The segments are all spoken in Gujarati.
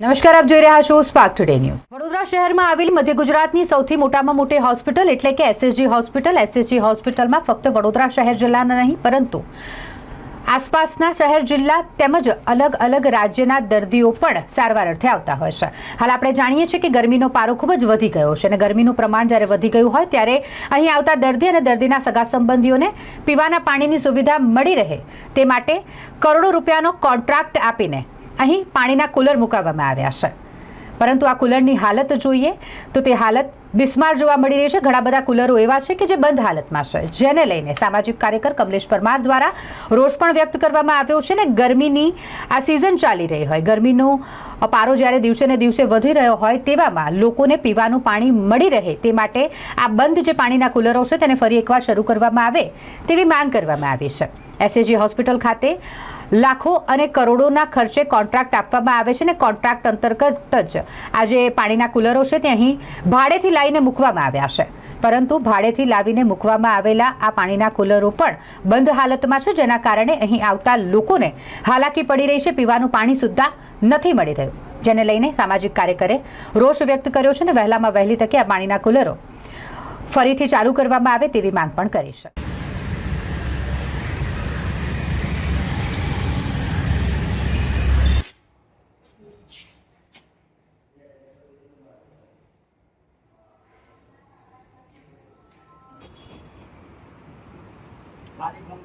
નમસ્કાર, આપ જોઈ રહ્યા છો સ્પાર્ક ટુડે ન્યૂઝ વડોદરા શહેરમાં આવેલી મધ્ય ગુજરાતની સૌથી મોટામાં મોટી હોસ્પિટલ એટલે કે એસએસજી હોસ્પિટલ. એસએસજી હોસ્પિટલમાં ફક્ત વડોદરા શહેર જિલ્લાના નહીં, પરંતુ આસપાસના શહેર જિલ્લા તેમજ અલગ અલગ રાજ્યના દર્દીઓ પણ સારવાર અર્થે આવતા હોય છે. હાલ આપણે જાણીએ છીએ કે ગરમીનો પારો ખૂબ જ વધી ગયો છે અને ગરમીનું પ્રમાણ જ્યારે વધી ગયું હોય ત્યારે અહીં આવતા દર્દી અને દર્દીના સગા સંબંધીઓને પીવાના પાણીની સુવિધા મળી રહે તે માટે કરોડો રૂપિયાનો કોન્ટ્રાક્ટ આપીને અહીં પાણીના કુલર મુકાવવામાં આવ્યા છે. પરંતુ આ કુલરની હાલત જોઈએ તો તે હાલત બિસ્માર જોવા મળી રહી છે. ઘણા બધા કુલરો એવા છે કે જે બંધ હાલતમાં છે. જેને લઈને સામાજિક કાર્યકર કમલેશ પરમાર દ્વારા રોષ પણ વ્યક્ત કરવામાં આવ્યો છે ને ગરમીની આ સિઝન ચાલી રહી હોય. ગરમીનો પારો જ્યારે દિવસે ને દિવસે વધી રહ્યો હોય તેવામાં લોકોને પીવાનું પાણી મળી રહે તે માટે આ બંધ જે પાણીના કુલરો છે તેને ફરી એકવાર શરૂ કરવામાં આવે તેવી માંગ કરવામાં આવી છે. એસએજી હોસ્પિટલ ખાતે લાખો અને કરોડોના ખર્ચે કોન્ટ્રાક્ટ આપવામાં આવે છે ને કોન્ટ્રાક્ટ અંતર્ગત જ આજે પાણીના કુલરો છે તે અહીં ભાડેથી લાવીને મૂકવામાં આવ્યા છે. પરંતુ ભાડેથી લાવીને મૂકવામાં આવેલા આ પાણીના કુલરો પણ બંધ હાલતમાં છે, જેના કારણે અહીં આવતા લોકોને હાલાકી પડી રહી છે, પીવાનું પાણી સુદ્ધા નથી મળી રહ્યું. જેને લઈને સામાજિક કાર્યકરે રોષ વ્યક્ત કર્યો છે અને વહેલામાં વહેલી તકે આ પાણીના કુલરો ફરીથી ચાલુ કરવામાં આવે તેવી માંગ પણ કરી છે.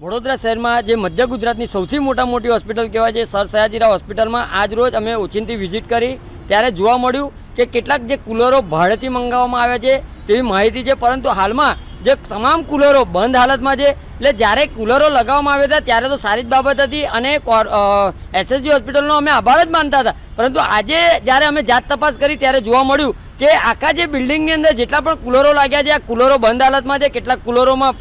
વડોદરા શહેરમાં જે મધ્ય ગુજરાતની સૌથી મોટા મોટી હોસ્પિટલ કહેવાય છે, સર સયાજીરાવ હોસ્પિટલમાં આજ રોજ અમે ઓચિંતી વિઝિટ કરી. ત્યારે જોવા મળ્યું કે કેટલાક જે કુલરો ભાડેથી મંગાવવામાં આવ્યા છે તેવી માહિતી છે, પરંતુ હાલમાં જે તમામ કુલરો બંધ હાલતમાં છે, એટલે જ્યારે કુલરો લગાવવામાં આવ્યા હતા ત્યારે તો સારી જ બાબત હતી અને એસએસજી હોસ્પિટલનો અમે આભાર જ માનતા હતા. પરંતુ આજે જ્યારે અમે જાત તપાસ કરી ત્યારે જોવા મળ્યું કે આખા જે બિલ્ડિંગની અંદર જેટલા પણ કુલરો લાગ્યા છે, આ કુલરો બંધ હાલતમાં છે, કેટલાક કુલરોમાં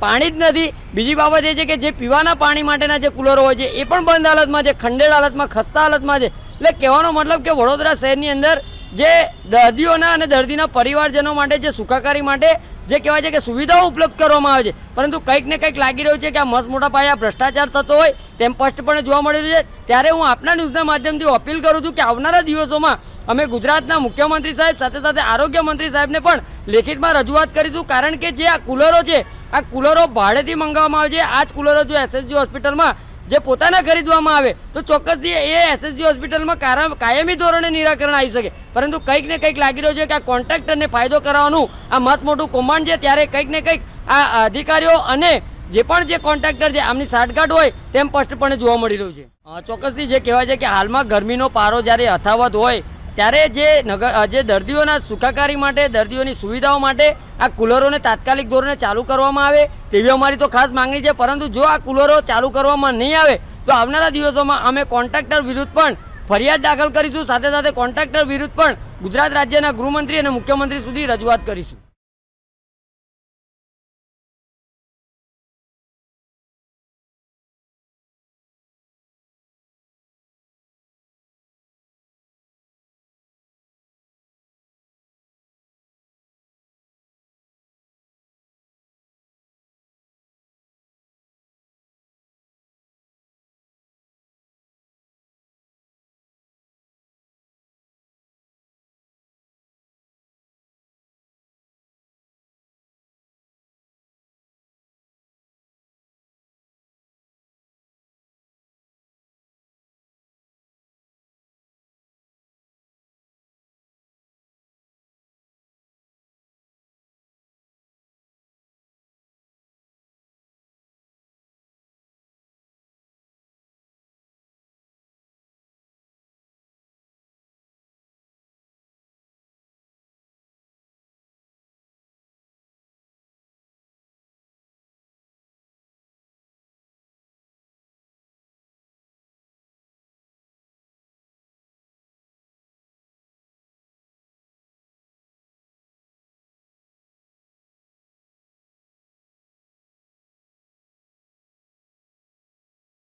પાણી જ નથી. બીજી બાબત એ છે કે જે પીવાના પાણી માટેના જે કુલરો હોય છે, એ પણ બંધ હાલતમાં છે, ખંડેર હાલતમાં, ખસ્તા હાલતમાં છે. એટલે કહેવાનો મતલબ કે વડોદરા શહેરની અંદર જે દર્દીઓના અને દર્દીના પરિવારજનો માટે, જે સુખાકારી માટે જે કહેવાય છે કે સુવિધાઓ ઉપલબ્ધ કરવામાં આવે છે. પરંતુ કંઈક ને કંઈક લાગી રહ્યું છે કે આ મસ્ત મોટા પાયા ભ્રષ્ટાચાર થતો હોય, તેમ સ્પષ્ટપણે જોવા મળી રહ્યું છે. ત્યારે હું આપના ન્યૂઝના માધ્યમથી અપીલ કરું છું કે આવનારા દિવસોમાં અમે ગુજરાતના મુખ્યમંત્રી સાહેબ, સાથે સાથે આરોગ્ય મંત્રી સાહેબને પણ લેખિતમાં રજૂઆત કરીશું. કારણ કે જે આ કુલરો છે, આ કુલરો ભાડેથી મંગાવવામાં આવે છે. આ જ કુલરો જો એસએસજી હોસ્પિટલમાં જે પોતાના ખરીદવામાં આવે, તો ચોક્કસથી એ એસએસજી હોસ્પિટલમાં કાયમી ધોરણે નિરાકરણ આવી શકે. પરંતુ કંઈક ને કંઈક લાગી રહ્યું છે કે આ કોન્ટ્રાક્ટરને ફાયદો કરાવવાનું આ મત મોટું કૌભાંડ છે, ત્યારે કંઈક ને કંઈક આ અધિકારીઓ અને જે પણ જે કોન્ટ્રાક્ટર છે, આમની સાઠગાંઠ હોય, તેમ સ્પષ્ટપણે જોવા મળી રહ્યું છે. ચોક્કસથી જે કહેવાય છે કે હાલમાં ગરમીનો પારો જ્યારે યથાવત હોય ત્યારે જે નગર જે દર્દીઓના સુખાકારી માટે, દર્દીઓની સુવિધાઓ માટે આ કુલરોને તાત્કાલિક ધોરણે ચાલુ કરવામાં આવે તેવી અમારી તો ખાસ માંગણી છે. પરંતુ જો આ કુલરો ચાલુ કરવામાં નહીં આવે, તો આવનારા દિવસોમાં અમે કોન્ટ્રાક્ટર વિરુદ્ધ પણ ફરિયાદ દાખલ કરીશું. સાથે સાથે કોન્ટ્રાક્ટર વિરુદ્ધ પણ ગુજરાત રાજ્યના ગૃહમંત્રી અને મુખ્યમંત્રી સુધી રજૂઆત કરીશું.